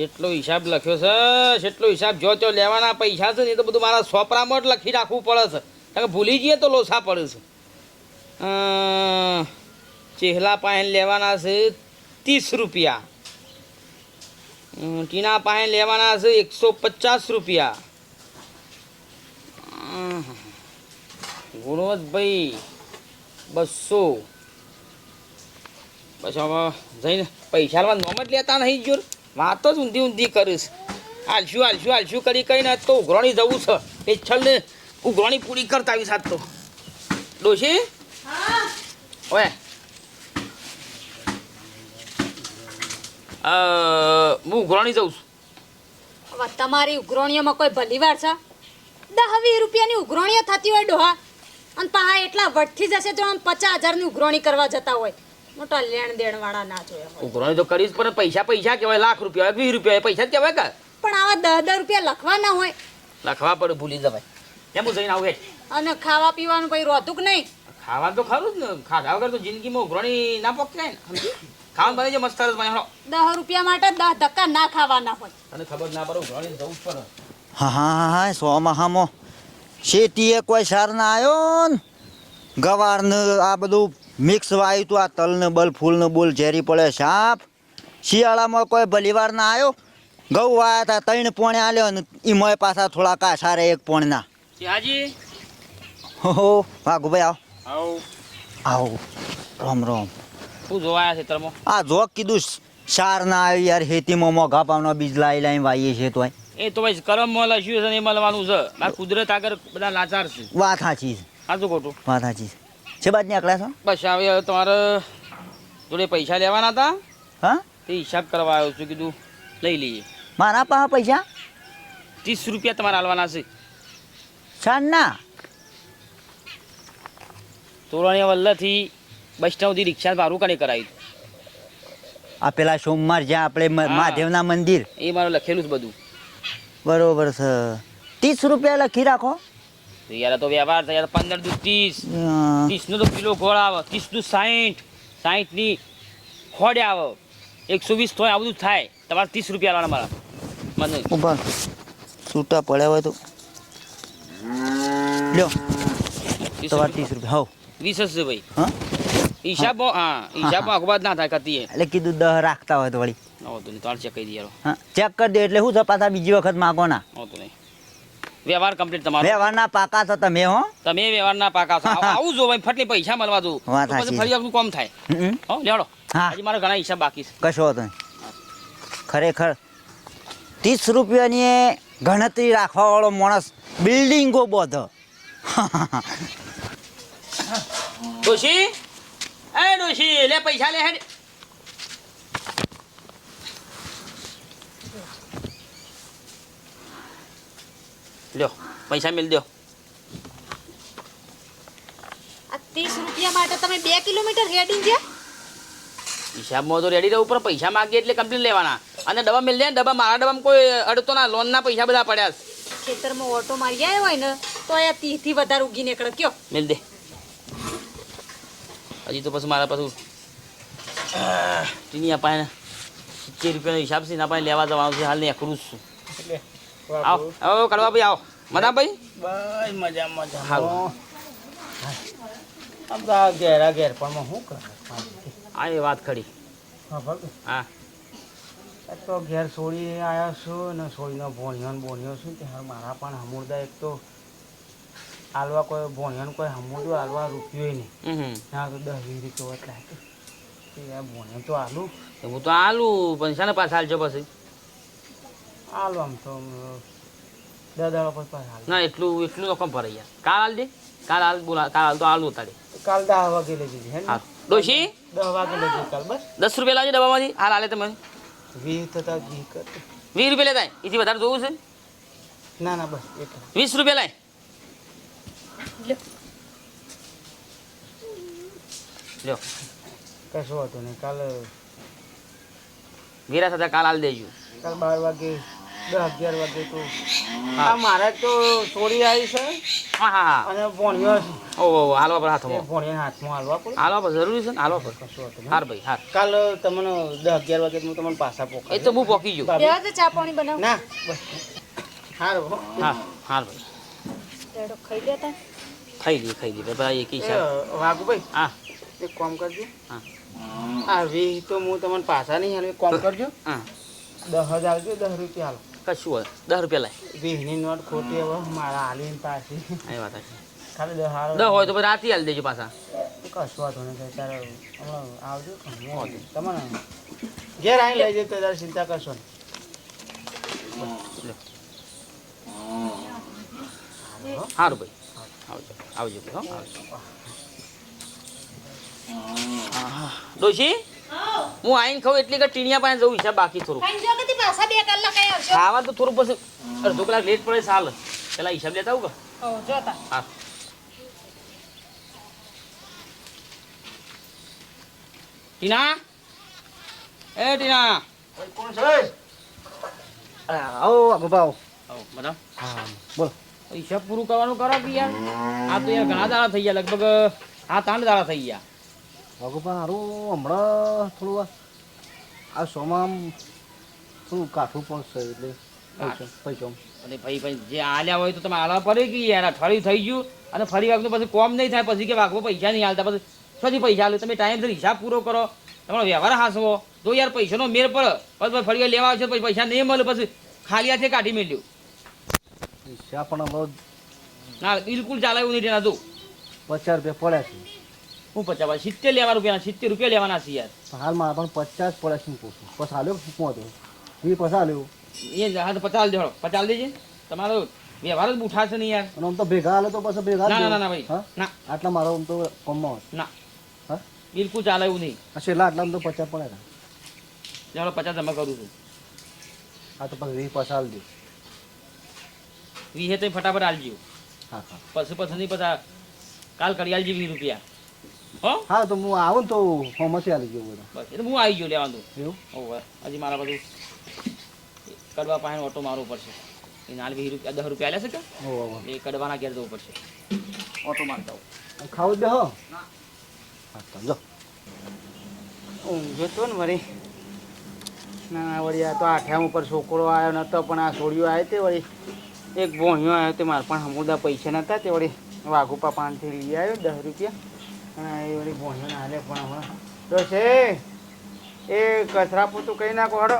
કેટલો હિસાબ લખ્યો છે કેટલો હિસાબ જો તો લેવાના પૈસા છે ને એ તો બધું મારા સોપરામાં જ લખી રાખવું પડે છે. ભૂલી જઈએ તો લોસા પડે છે. ચેહલા પાયન લેવાના છે ત્રીસ રૂપિયા. ટીના પાયન લેવાના છે એકસો પચાસ રૂપિયા. ગુણવતભાઈ બસો. બસ જઈને પૈસા નોમ જ લેતા નહીં જોર. વાતો જ ઊંધી ઊંધી કરીશ. હાલશું હાલશું હાલશું કરી કહીને તો ઉઘરાણી જવું છે. એ છલ્લે ઉઘરોણી પૂરી કરતા આવી સાત તો. ડોશી? ઓય. હું ઉઘરાણી જઉં છું. તમારી ઉઘરોણીઓમાં કોઈ ભલીવાર છે? દહ વીસ રૂપિયાની ઉઘરોણીઓ થતી હોય ડોહા. અને પાહા એટલા વટથી જશે તો આમ પચાસ હજારની ઉઘરોણી કરવા જતા હોય. મોટા લેણ દેણ વાળા ના જોયા હોય. ઉઘરાણી તો કરીશ પણ પૈસા પૈસા કહેવાય લાખ રૂપિયા વીસ રૂપિયા પૈસા જ કહેવાય કે? પણ આવા દસ દસ રૂપિયા લખવા ના હોય. લખવા પડે ભૂલી જવાય. કેમ હું જઈને આવું અને ખાવા પીવાનું કઈ રોતું કે નહીં? ખાવાનું તો ખરું જ ને ખાધા વગર તો જિંદગીમાં ઉઘરાણી ના પકાય ને. સમજી ખાવાનું બને છે મસ્ત સરસ હેડો. દસ રૂપિયા માટે દસ ધક્કા ના ખાવાના હોય. તને ખબર ના પડે ઉઘરાણી જવું જ પડે. હા હા હા સો મહામો. હામો શેતીએ કોઈ સાર ના આવ્યો ને? ગવાર ને આ બધું મિક્સ વાયું તું આ તલ ને બલ ફૂલ ને બોલ ઝેરી પડે સાપ શિયાળામાં કોઈ ભલીવાર ના આવ્યો ઘઉં વાયા હતા ત્રણ પોણે આલ્યો ને ઈ મય પાછા થોડા કાસા રે એક પોણના. હાજી હો વાઘુ ભાઈ આવો. આવ. રોમ રોમ. શું જોવાયા છે તરમો આ જોક કીધું સાર ના આવી યાર ખેતીમાં મોઘા પાવનો બીજ લાઈ લાઈ વાઈએ છે તોય. એ તો ભાઈ કરમમાં શું છે ને મળવાનું છે. આ કુદરત આગળ બધા લાચાર છે. વાત સાચી છે. સાચું ખોટું? વાત સાચી છે. છે બાદ નીકળ્યા છો બસ હવે તમારે જોડે પૈસા લેવાના હતા? હા? તે હિસાબ કરવા આવ્યો છું કીધું લઈ લઈએ. મારા પાસે પૈસા? ત્રીસ રૂપિયા તમારે હાલવાના છે. સાંજના? તોરણીયા વલ્લથી બસ સ્ટેન્ડ સુધી રિક્ષા ભાડું કને કરાવી આ પેલા સોમવાર જ્યાં આપણે મહાદેવના મંદિર. એ મારું લખેલું છે બધું. બરોબર છે. ત્રીસ રૂપિયા લખી રાખો. યાર તો વ્યવહાર થાય યાર પંદર દુ ત્રીસ. ત્રીસ નો તો કિલો ગોળ આવે ત્રીસ દુ સાહીઠ સાહીઠની ખોડે આવે. એકસો વીસ તો આ બધું થાય. તમારે ત્રીસ રૂપિયા આલવાના મારા. મને. ઊભા. છૂટા પડ્યા હોય તો. લ્યો. તમારે ત્રીસ રૂપિયા. હો વીસ જ છે ભાઈ. હા? હિસાબ હા હિસાબમાં અખબાર ના થાય કતી એટલે કીધું દહ રાખતા હોય તો વળી. ચેક કરી હા. ચેક કરી દે એટલે શું છે પાછા બીજી વખત માગો ના આવતો નહીં. વ્યવહાર કમ્પ્લીટ તમારો. વ્યવહારના પાકા છો તમે હો? તમે વ્યવહારના પાકા છો. આવું જો ભાઈ ફટલી પૈસા મળવા દો પછી ફરી આપણું કોમ થાય. હો લેડો. હજી મારા ઘણા હિસાબ બાકી છે. કશો હતો ખરેખર ત્રીસ રૂપિયાની ગણતરી ગણતરી રાખવાવાળો માણસ બિલ્ડિંગો બધો. ડોશી? એ ડોશી લે પૈસા લે હેડ. લ્યો પૈસા મિલ દો આ ત્રીસ રૂપિયા માટે તમે બે કિલોમીટર હેડીને છે? હિસાબમાં તો રેડી રહેવું પણ પૈસા માગીએ એટલે કમ્પ્લીટ લેવાના. અને ડબ્બા મિલ દે ડબ્બા મારા ડબ્બામાં કોઈ અડતો ના લોનના પૈસા બધા પડ્યા ખેતરમાં ઓટો મારી આવ્યો હોય ને તો આ ત્રીસથી વધારે ઉગી નીકળે. કયો? મેળ દે. હજી તો પછી મારા પાછું ટીની અપાય સિત્તેર રૂપિયાનો હિસાબ છે એના પાસે લેવા જવાનું છે. હાલ ને એકરું જ છું. આવો આવો કડવા ભાઈ આવો. મદા ભાઈ? બસ મજા મજા હારું. આમ તો આ ઘેરા ઘેર પણ શું કરે? આ એ વાત ખરી. હા તો ઘેર છોડી આવ્યા છું ને છોડીનો ભોણિયો ને બોણિયો છું કે મારા પણ હમુરદા એક તો હાલવા કોઈ ભોણિયો કોઈ હમુરદું હાલવા રૂપિયો નહીં. ના તો દસ વીસ ભોણિયો તો હાલું. હું તો આલું પણ શાને પાછા હાલજો પછી. હાલો આમ તો પાછા ના એટલું એટલું રકમ ભરાઈ યાર. કાલ હાલ દે. કાલ હાલ બોલા કાલ હાલ તો હાલ ઉતારી. કાલ દસ વાગે લઈ જજે હે ડોશી? દસ વાગે લઈ જજે કાલ બસ. દસ રૂપિયા લાવજો ડબ્બામાંથી હાલ હાલે તમે. વીસ થતા વીસ કર. વીસ રૂપિયા લેતા એથી વધારે જોવું છે? ના ના બસ એટલા વીસ રૂપિયા લાય. લ્યો. કશું હતું નહીં. કાલ વીરા થતા કાલ હાલ દેજો. કાલ બાર વાગે દસ અગિયાર વાગે તો. હા. મારે તો ચોરી આવી છે. હા હા અને ભોણિયો ઓહો હાલવા પર હાથમાં ભોણિયાના હાથમાં હાલવા પડે. હાલવા પર જરૂરી છે ને હાલવા પર? હાર ભાઈ હાર. કાલ તમને દસ અગિયાર વાગે હું તમને પાછા એ પોકાડી તો હું પોકી ગયું. ભાભી? તો ચા પાણી બનાવ. ના બસ. હારું હો. હા હાર ભાઈ. તેડો ખાઈ લેતા ખાઈ લઈએ ખાઈ લઈએ ભાઈ એક એ વાઘુભાઈ હા. એક કામ કરજો. હા. આ વી તો હું તમને પાછા નહીં હાલ. એક કામ કરજો. હા. દસ હજાર દસ રૂપિયા હાલો. કશું હોય? દસ રૂપિયા લાય. વીસની નોટ ખોટી હવે મારા હાલીને પાછી. એ વાત છે. ખાલી દસ હારો. દસ હોય તો પછી રાતે હાલ દેજો પાછા. કશું વાંધો નહીં ત્યારે હમણાં આવજો. હું તમને ઘેર આવીને લઈ જજો તો તારે ચિંતા કરશો ને સારું ભાઈ. આવજો આવજો ભાઈ હો. આવજો ડોશી? હું આઈને ખાઉં એટલી કે ટીણિયા પાસે જવું હિસાબ બાકી થોડું ખાઈને જો કે પાછા બે કલાક આઈ આવશો. ખાવા તો થોડું પછી અડધો કલાક લેટ પડે સાલ પેલા હિસાબ લેતા આવું કે? જોતા. હા. ટીના? એ ટીના. કોણ છે? આવો આગોભાવ આવો. બધા. હા બોલો. હિસાબ પૂરું કરવાનું કરો કે યાર. આ તો યાર ઘણા દાડા થઈ ગયા લગભગ આ ત્રણ દાડા થઈ ગયા. આગોભા હારું હમણાં થોડું આ શોમાં થોડું કાઠું પણ છે એટલે પૈસા અને ભાઈ ભાઈ જે આલ્યા હોય તો તમે આલા પડે કે યાર અઠવાડિયું થઈ ગયું અને ફરી વાર પછી કોમ નહીં થાય પછી કે વાઘો પૈસા નહીં હાલતા પછી પછી પૈસા હાલે તમે ટાઈમસર હિસાબ પૂરો કરો તમારો વ્યવહાર હાંસવો. તો યાર પૈસાનો મેર પડે પછી ફરી લેવા આવશે પછી પૈસા નહીં મળે પછી ખાલી હાથે કાઢી મેળ્યું પૈસા પણ ના બિલકુલ ચાલે એવું નહીં તેના તું. પચાસ રૂપિયા પડ્યા છે. હું પચાસ સિત્તેર લેવા રૂપિયા સિત્તેર રૂપિયા લેવાના છે યાર. હાલ મારા પણ પચાસ પડ્યા શું પૂછું? પછી હાલ્યો હતો? વી પછી હાલ્યો એ હા તો પચાસ દેજો પચાસ દેજે. તમારો વ્યવહાર જ બુઠાશે નહીં યાર. અને આમ તો ભેગા હાલે તો પછી ભેગા ના ના ના ના ભાઈ. ના. આટલા મારો આમ તો કોમમાં હોય. ના. હા? બિલકુલ ચાલે એવું નહીં. છેલ્લા આટલા તો પચાસ પડે હતા લેવડો પચાસ જમા કરું છું. હા તો પછી વી પછી દે. વી હે તો ફટાફટ આલજો. હા હા. પછી પછી નહીં પછી કાલ કરી આલજી વીસ રૂપિયા. હો? હા તો હું આવું તો ફોર્મસી આવી ગયો બધા. એટલે હું આવી ગયો લેવાનું. એવું? ઓવે હજી મારા બધું કડવા પાસે ઓટો મારવો પડશે. એ નાલ વીસ રૂપિયા દસ રૂપિયા આલ્યા છે કે. એ કડવાના ઘેર જવું પડશે. ઓટો મારતા ખાવું જ હો? જો. ચાલો ઊંઘે તો ને વળી. ના વળી આ તો આઠ્યા ઉપર છોકરો આવ્યો નતો પણ આ છોડીઓ આવ્યો તે વળી. એક ભોણિયો આવ્યો તે મારા પણ હમુદા પૈસા નતા તે વળી. વાઘુપા પાનથી લઈ આવ્યો દસ રૂપિયા. અને એ વળી ભોણિયો હાલે પણ હમણાં. તો છે એ કચરા પોતું કહી નાખો હડો.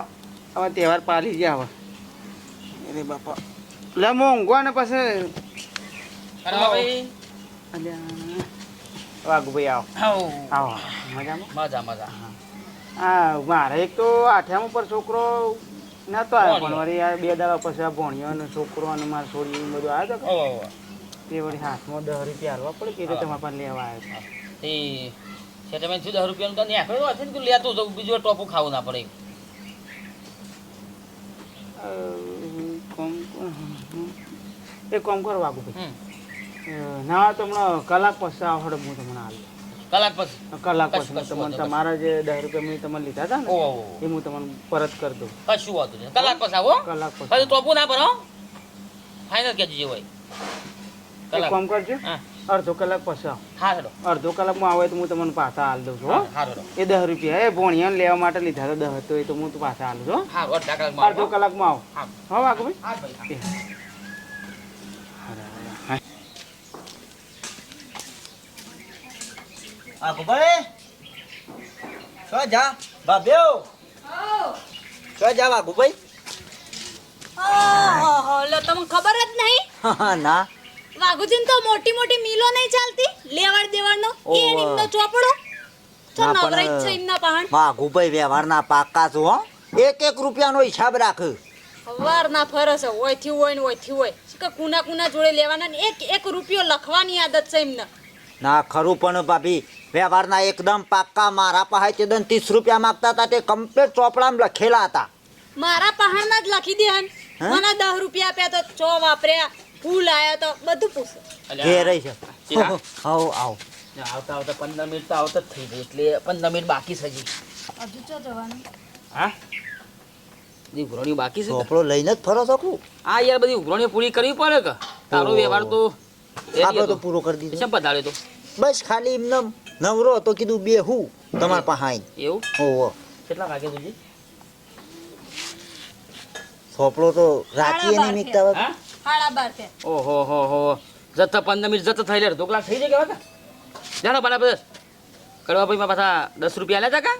હવે તહેવાર પાલી ગયા હવે. અરે બાપા. લે મોંઘો ને પછી. વાઘુભાઈ આવો. આવો. મજામાં? મજા મજા. હા. મારે એક તો આઠ્યામ ઉપર છોકરો નતો આવ્યો પણ. વળી આ બે દાડા પછી આ ભોણિયો અને છોકરો અને મારા છોડી બધું આવ્યો હતો. તે વળી હાથમાં દહ રૂપિયા હાલવા પડે કે તમારા પાસે લેવા આવ્યો છે તમે શું દસ રૂપિયાનું તો આખરે હશે ને તું લેતો તો બીજું ટોપું ખાવું ના પડે એ કોમ કરો વાઘુભાઈ ના તો હમણાં કલાક પછી આવડે હું તમને આવ્યો કલાક પછી? કલાક પછી. તમને તમારા જે દસ રૂપિયા મેં તમને લીધા હતા ને. એ હું તમને પરત કરી દઉં. કશું વાંધો નહીં કલાક પછી આવો કલાક પછી. ટોપું ના ભરો ફાઇનલ કહેજો જે હોય. કોમ કરજો. હા. અડધો કલાક પછી અડધો કલાકમાં આવે તો હું તમને પાછા હાલ દઉં છું એ દસ રૂપિયા એ ભોણિયા લેવા માટે લીધા તો દસ તો એ તો હું પાછા હાલ છું હો. હા અડધા કલાકમાં આવો હા. હા. ભાઈ. આ ભાઈ શું જા? બાબ્યો જા ઓહો તમને ખબર જ નહીં? ના. વાઘુજીને તો મોટી મોટી મિલો નહીં ચાલતી? લેવાડ દેવાડનો? એ ઓવે. ચોપડો? તો નવરાઈ છે એમના પહાણ. વાઘુભાઈ વ્યવહારના પાકા છો હો. એક એક રૂપિયાનો હિસાબ રાખ. વારના ફરસ ઓયથી હોય ને ઓયથી હોય. કે કુના કુના જોડે લેવાના ને? એક એક રૂપિયો લખવાની આદત છે એમને. ના ખરું પણ ભાભી વ્યવહારના એકદમ પાક્કા મારા પાસે તે દન ત્રીસ રૂપિયા માગતા હતા તે કમ્પ્લેટ ચોપડામાં લખેલા હતા. મારા પહાણમાં જ લખી દે મને દસ રૂપિયા આપ્યા તો ચો વાપર્યા? ફૂલ આયા તો બધું પૂછો. અલ્યા, રહી છે. આવો આવો. આવતા આવતા પંદર મિનિટ તો આવતા જ થઈ ગઈ એટલે પંદર મિનિટ બાકી છે હજી. હજુ ચો જવાનું? હા? બધી ઉઘરણીઓ બાકી છે ચોપડો લઈને જ ફરો શકું હા યાર બધી ઉઘરણીઓ પૂરી કરવી પડે કે? તારો વ્યવહાર તો આપણો તો પૂરો કરી દીધો. શેમ પધાર્યો તો? બસ ખાલી એમને નવરો તો કીધું બે હું તમારા પાસે. એવું? ઓહો કેટલા વાગે તુજી ચોપડો તો રાતીએ સાડા નહીં હા બાર છે. ઓહો હો હો. જતા પંદર મિનિટ જતા થઈ લે કલાક થઈ જાય કેવા જાણો બરાબર કરવા ભાઈ પાછા દસ રૂપિયા લેતા કા?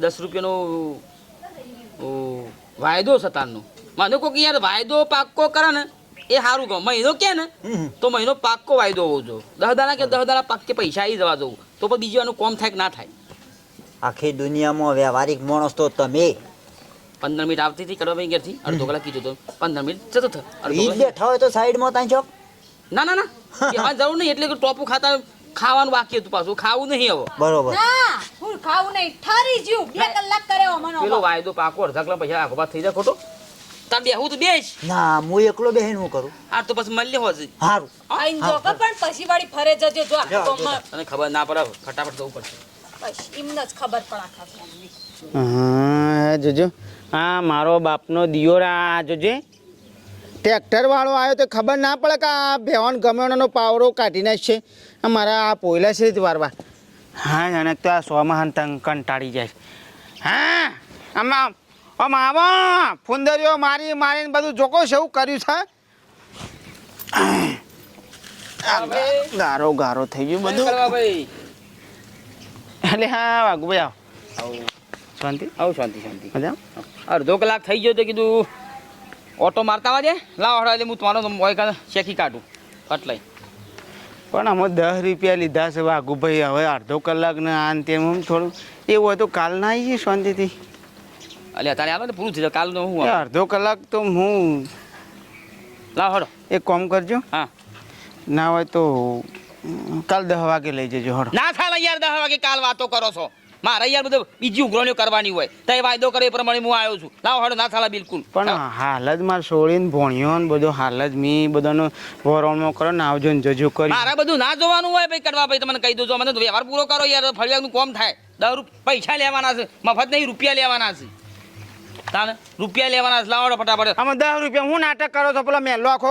દસ રૂપિયાનો ઓ, વાયદો સતારનો મને કહો કે યાર વાયદો પાક્કો કરે ને એ સારું કહો મહિનો કે ને તો મહિનો પાક્કો વાયદો હોવો જોઈએ. દસ દાડા કે દસ દાડા પાક્કે પૈસા આવી જવા જવું તો પણ બીજું આનું કોમ થાય કે ના થાય? આખી દુનિયામાં વ્યવહારિક માણસ તો તમે. પંદર મિનિટ આવતી હતી કરવા ભાઈ ઘેરથી અડધો કલાક કીધું તો પંદર મિનિટ જતો થયો અડધો. બેઠા હોય તો સાઈડમાં ત્યાં ચોક ના ના ના. જરૂર નહીં એટલે કે ટોપું ખાતા ખાવાનું બાકી હતું પાછું. ખાવું નહીં હવે. બરોબર. ના હું ખાવું નહીં. ઠરી જ્યું બે કલાક કર્યો મને પેલો વાયદો પાકો અડધા કલાક પછી આખો થઈ જાય ખોટો. તાર બેહું તો બેસ. ના હું એકલો બેહીને હું કરું. આ તો પછી મળ્યો હશે સારું આઈન જો પણ પછી વાળી ફરે જજો જો આખા. તને ખબર ના પડે ફટાફટ જવું પડશે. બસ એમને જ ખબર પડા આખા હા જોજો. હા મારો બાપનો દિયોર રા જોજે ટ્રેક્ટર વાળો આવ્યો તો ખબર ના પડે કે આ ભેવાન ગમેવાનો પાવરો કાઢી નાખશે. આ મારા આ પોયલા છે વારવા. હા જાણે તો આ સોમાં તંગ કંટાળી જાય. હા આમાં ઓ આવો ફુંદરીઓ મારી મારીને બધું જોકો છે એવું કર્યું છે? ગારો ગારો થઈ ગયું બધું. એટલે હા વાઘુભાઈ આવો. શાંતિ? આવું શાંતિ શાંતિ. મજા અડધો કલાક થઈ ગયો તો કીધું ઓટો મારતા વાજે લાવ હડા એટલે હું તમારો કાં શેકી કાઢું લઈ પણ અમે દસ રૂપિયા લીધા છે વાઘુભાઈ. હવે અડધો કલાક ને આન તેમ આમ થોડું. એવું હોય તો કાલ ના આવીએ શાંતિથી. એટલે અત્યારે આવે ને પૂરું થઈ જાય કાલનું હું અડધો કલાક તો હું લાવ હડો એક કોમ કરજો. હા. ના હોય તો કાલ દસ વાગે લઈ જજો હડો ના થાય યાર દસ વાગે કાલ વાતો કરો છો. મારે યાર બધું બીજી ઉઘરણીઓ કરવાની હોય. તો એ વાયદો કરે એ પ્રમાણે હું આવ્યો છું. લાવ હાડો ના થાય બિલકુલ. પણ હાલ જ મારે છોડીને ભણ્યો ને બધો હાલ જ મી બધાનો વરણો કરો ને આવજો ને જજો કરી. મારે બધું ના જોવાનું હોય ભાઈ કરવા ભાઈ તમને કહી દઉં મને વ્યવહાર પૂરો કરો યાર ફળિયાનું કોમ થાય. દર પૈસા લેવાના છે મફત નહીં રૂપિયા લેવાના છે. તાને રૂપિયા લેવાના છે. લાવો ફટાફટ. આમાં દસ રૂપિયા હું નાટક કરો છો? પેલા મેલો આખો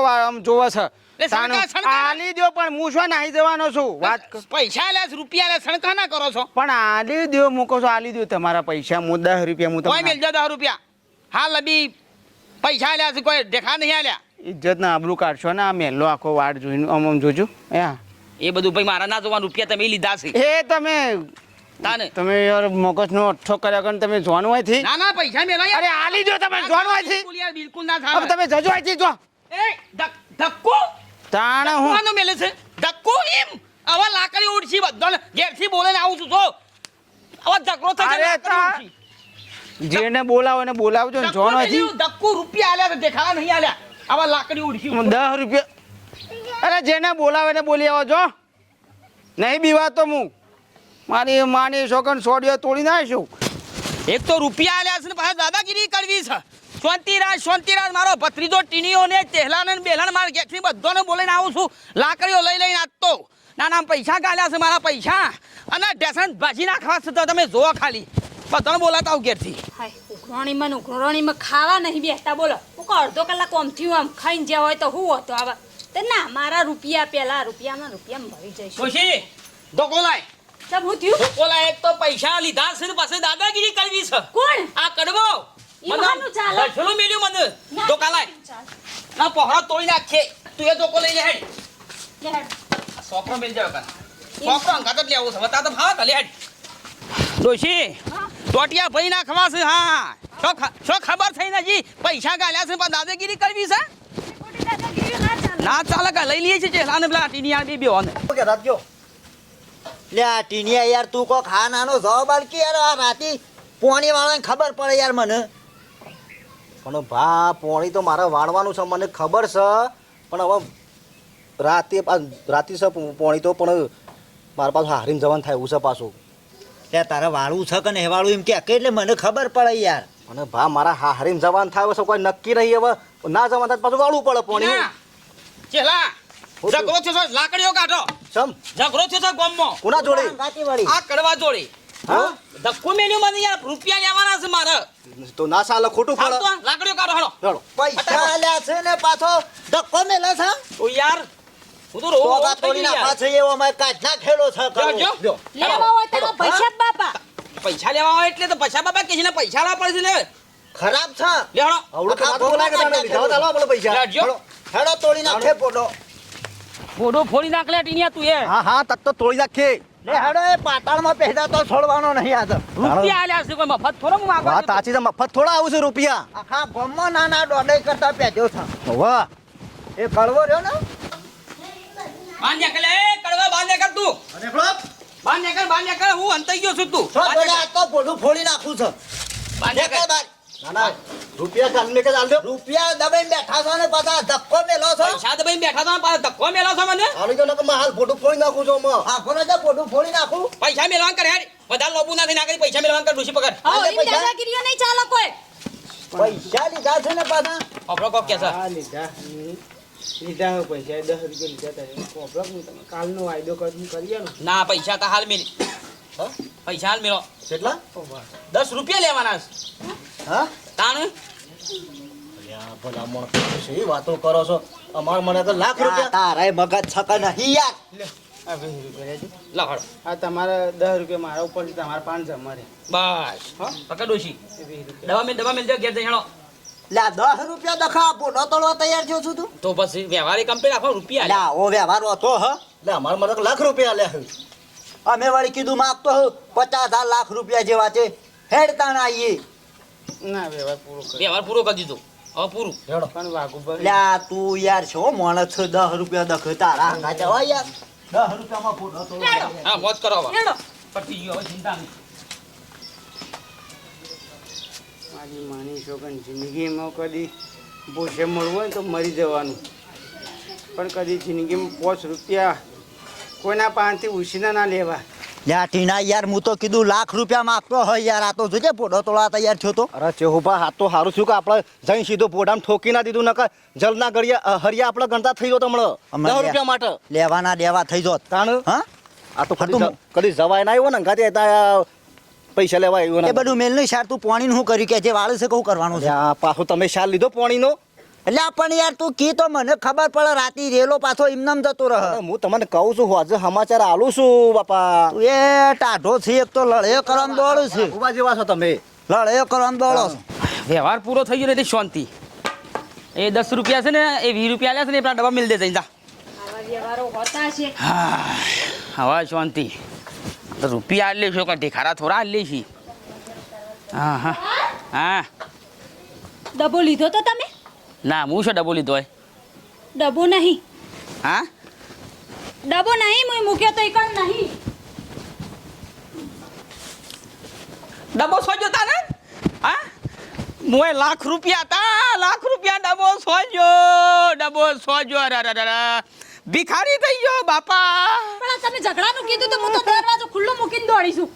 જોવે છે. સણકા- સણકા. આલી દો પણ હું શું નાહી જવાનો છું? વાત પૈસા લે રૂપિયા લે સણકા ના કરો છો. પણ આલી દો મૂકો છો આલી દો તમારા પૈસા. હું દસ રૂપિયા હું તમને દસ રૂપિયા. હાલ લબી પૈસા આલ્યા છે કોઈ દેખા નહીં આલ્યા. ઇજ્જત ના આબરૂ કાઢશો ને આ મેલો આખો વાડ જોઈને આમ આમ જોજો. એ બધું ભાઈ મારા ના જોવા રૂપિયા તમે લીધા છે. એ તમે તાને. તમે યાર મગજનો અઠો કર્યા કરીને તમે જોવાનું હોય ના ના પૈસા મેલા. અરે આલી જો તમે ના જોવાનું હોયથી બિલકુલ ના થાય. તમે જજો અહીંથી જો. એ ધક્કો. તાણે હું. કોનો મેલે છે. ધક્કો એમ. આવા લાકડી ઉડછી બધો ઘેરથી બોલે આવું છું તો આવા જાય, અરે લાકડી જેને બોલાવો એને બોલાવજો ને જોનો જી ધક્કો રૂપિયા આલ્યા દેખાવા નહીં આલ્યા. આવા લાકડી ઉડશી હું દસ રૂપિયા. અરે જેને બોલાવે એને બોલી આવો જો. નહીં બીવા તો હું. મારી માની છોકન સોડિયો તોડી નાખશું. એક તો રૂપિયા આલ્યા છે ને પાછા દાદાગીરી કરવી છે. શાંતિરાજ શાંતિરાજ મારો ભત્રીજો ટીણીઓ ને તેહલાને ને બેલાને મારા ગેટની બધોને બોલીને આવું છું. લાકડીઓ લઈ લઈને આપતો ના ના પૈસા કાઢ્યા છે મારા પૈસા. અને ડેસન ભાજી નાખવા છે તો તમે જોવો ખાલી. બધાને બોલાતા આવું ઘેરથી. ઉઘરણીમાં ઉઘરણીમાં ખાવા નહીં બેસતા બોલો. હું અડધો કલાક આમ થયું આમ ખાઈને જ્યાં હોય તો હું હતો આવા. તો ના મારા રૂપિયા પેલા રૂપિયામાં રૂપિયામાં ભરી જઈશ ખુશી ધોકો લાય તબ હું થયું? ધોકો લાય એક તો પૈસા લીધા છે ને પાછળ દાદાગીરી કરવી છે. કોણ? આ કડવો. ચાલે. દર્શનો મેલ્યું મને. ના, ધોકા લાય ચાલ. ના પહોળા તોડી નાખે. તું એ ધોકો લઈ લે હેડ. લે હેડ. સોપરો મેલ જાવ કાન સોપરો અંગાત જ લેવું છે. બતા તો ભાવ કલે હેડ. ડોશી? ટોટિયા ભાઈ ના ખવાશે હા શું ખબર થઈ ને પૈસા ગાલ્યા છે પણ દાદાગીરી કરવી છે? ના ચાલે. ના લઈ લઈએ છે ચેલા પેલા ટીનિયા બે બેઓ ને કે રાખજો લે આ ટીનિયા યાર તું કોક હા નાનો જવાબ આલ કે યાર આ રાતી પોણી વાળાને ખબર પડે યાર મને. પણ ભા પોણી તો મારે વાળવાનું છે મને ખબર છે. પણ હવે રાતે રાતે છે પોણી તો પણ મારા પાછું હારીને જવાનું થાય એવું છે પાછું. લે તારે વાળવું છે કે નહીં એમ કે કે એટલે મને ખબર પડે યાર. અને ભા મારા હા હારીને જવાનું થાય છે કોઈ નક્કી રહી હવે ના જવાનું થાય પાછું વાળવું પડે પોણી. ચેલા જગરો થયો છે લાકડીઓ કાઢો. સમ જગરો થયો છે ગામમાં. કોના જોડે? આ કડવા જોડે. હા? ધક્કો મેલ્યો મને યાર. રૂપિયા લેવાના છે મારે. તો ના સાલે ખોટું પડે લાકડીઓ કાઢો હાલો. ચાલો પૈસા આલ્યા છે ને પાછો. ધક્કો મેલે છે? યાર હું તો છે જો, જો. લેવા હોય તો પૈસા બાપા. પૈસા લેવા આવે એટલે તો પૈસા બાબા કે છે ને પૈસા લાવવા પડે છે ખરાબ છે. લે આવડું તો વાત કે લીધા પૈસા. તોડી નાખે પોડો ફોટો ફોડી નાખલે ટીનિયા તું એ. હા હા તત તો તોડી નાખીએ લે હેડો એ પાતાળમાં પહેલા તો છોડવાનો નહીં આ તો. રૂપિયા આલ્યા છે કોઈ મફત થોડો હું માગવા વાત સાચી છે મફત થોડા આવું છે રૂપિયા. આખા ગામમાં નાના ડોડે કરતા પેજો છે. વાહ એ કડવો રહ્યો ને? બાંધ્યા કર લે કડવા બાંધ્યા કર તું. અને પેલો બાંધ્યા કર બાંધ્યા કર હું અંતઈ ગયો છું તું. જોડે આ તો પોડું ફોડી નાખું છું. બાંધ્યા કર. ના ના રૂપિયા કે ચાલજો રૂપિયા દબાઈને બેઠા છો ને પાછા ધક્કો મેલો છો? પૈસા દબાઈને બેઠા હતા પાછા ધક્કો મેલો છો મને? હાલી તો નકર હાલ ફોટો ફોડી નાખું છું હું તો પોડું ફોડી નાખું? પૈસા મેળવાન કર હેડ. વધારે લોબુ ના થઈને આગળ પૈસા મેળવાન કર ડૂસી પકડ. હા આલે દાદાગીરીઓ નહીં ચાલે કોઈ. પૈસા લીધા છે ને પાછા? આપણો કોક કે છે? હા લીધા. પૈસા. રૂપિયા લીધા તમે કાલનો વાયદો કરી કરીએ ને ના પૈસા તો હાલ મેલી. પૈસા હાલ મેળો કેટલા? દસ રૂપિયા લેવાના છે. હા? તાણ? ભલા માણસ શી વાતો કરો છો? અમાર મને તો લાખ રૂપિયા તારા મગજ છકા નહીં યાર. લખડ આ તમારા દસ રૂપિયા મારા ઉપર છે તમારા પાંચ અમારે બસ. હા? પકડ રૂપિયા. દવા મેં દવા ઘેર જઈ લે દસ રૂપિયા દખા પોડો તોડવા તૈયાર થયો છું તું. તો પછી વ્યવહારી કંપની રાખો રૂપિયા લે. ઓ વ્યવહાર હતો હ. એટલે અમાર મને લાખ રૂપિયા લે. અમે વાળી કીધું માગતો હું. પચાસ હજાર લાખ રૂપિયા જેવા છે. હેડ તાણ આવીએ ના વ્યવહાર પૂરો કરી. વ્યવહાર પૂરો કરી દીધો. હવે પૂરું. હેડો. પણ વાઘુ પર તું યાર છો માણસ છે દસ રૂપિયા દખ તારા હંગા જવા યાર. દસ રૂપિયામાં પોડો તો હા મોજ કરો હવે. લેડો પટી ગયો હવે ચિંતા નહીં. મારી માની છોકન જિંદગીમાં કદી ભૂસે મળવું હોય ને તો મરી જવાનું. પણ કદી જિંદગીમાં પાંચ રૂપિયા કોઈના પાસેથી ઉછીના ના લેવા. ટીના યાર હું તો કીધું લાખ રૂપિયા માગતો હોય યાર આ તો જોજે પોડો તોડવા તૈયાર થયો તો. અરે ચેહુભા તો સારું છું કે આપણે જઈ સીધો પોડામ ઠોકી ના દીધું નકર જલના ગળિયા હરિયા આપણે ગણતા થઈ દસ રૂપિયા માટે. લેવાના દેવા થઈ જોત. તાણ? હા? આ તો કદી કદી જવાય ના આવ્યો ને ગાતે પૈસા લેવા આવ્યો એ બધું મેલ નહીં સાર તું પાણીનું શું કર્યું કે જે વાળું છે કહું કરવાનું છે? આ પાછો તમે શાલ લીધો પાણીનો? એટલે પણ યાર તું કી તો મને ખબર પડે રાતી રેલો પાછો એમનામ જતો રહે. હું તમને કહું છું આજે સમાચાર આલું છું બાપા. તું એ ટાઢો છે એક તો લડે કરમ દોડું છે. ઊભા જેવા છો તમે. લડે કરમ દોડો છે. વ્યવહાર પૂરો થઈ ગયો નથી શાંતિ. એ દસ રૂપિયા છે ને એ વીસ રૂપિયા લે છે ને એ પેલા ડબ્બા મિલ દે જઈ જા. આવા વ્યવહારો હોતા છે. હા હવે શાંતિ. રૂપિયા લે છો કંઈ ખારા થોડા લે છે. હા હા. હા. ડબ્બો લીધો તો તમે? ના હું શું ડબો લીધો હોય? ડબ્બો નહીં. હા? ડબ્બો નહીં મુઈ મૂક્યો તો એકણ નહીં. ડબ્બો સોજો તા ને હા? મોએ લાખ રૂપિયા તા લાખ રૂપિયા ડબ્બો સોજો ડબ્બો સોજો અરે અરે. ભિખારી થઈ ગયો બાપા. પણ તમે ઝઘડાનું કીધું તો હું તો દરવાજો ખુલ્લો મૂકીને દોડીશું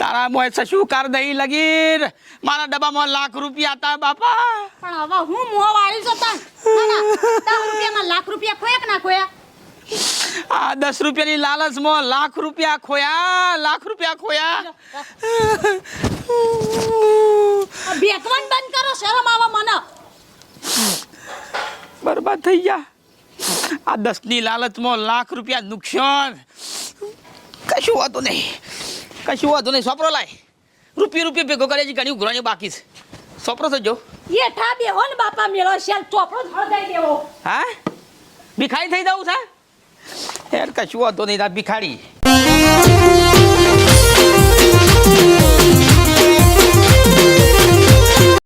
તારા મોય સશું કર દઈ લગીર? મારા ડબ્બામાં લાખ રૂપિયા હતા બાપા. પણ હવે હું મોં વાળી જતા ના ના દસ રૂપિયામાં લાખ રૂપિયા ખોયા કે ના ખોયા? આ દસ રૂપિયાની લાલચમાં લાખ રૂપિયા ખોયા લાખ રૂપિયા ખોયા. બેકવાન બંધ કરો શરમ આવા મને. બરબાદ થઈ ગયા. આ દસની લાલચમાં લાખ રૂપિયા નુકસાન. કશું હોતું નહીં. કશું હોતું નહીં. સોપરો લાય. રૂપિયા રૂપિયા ભેગો કરે છે ઘણી ઉઘરાણી બાકી છે. સોપરો થજો યેઠા ઠા બે હો ને બાપા મેળો શેલ ચોપડો હળગાઈ દેવો. હા? ભિખારી થઈ જાવ છે? યાર કશું હોતું નહીં. તાર ભિખારી.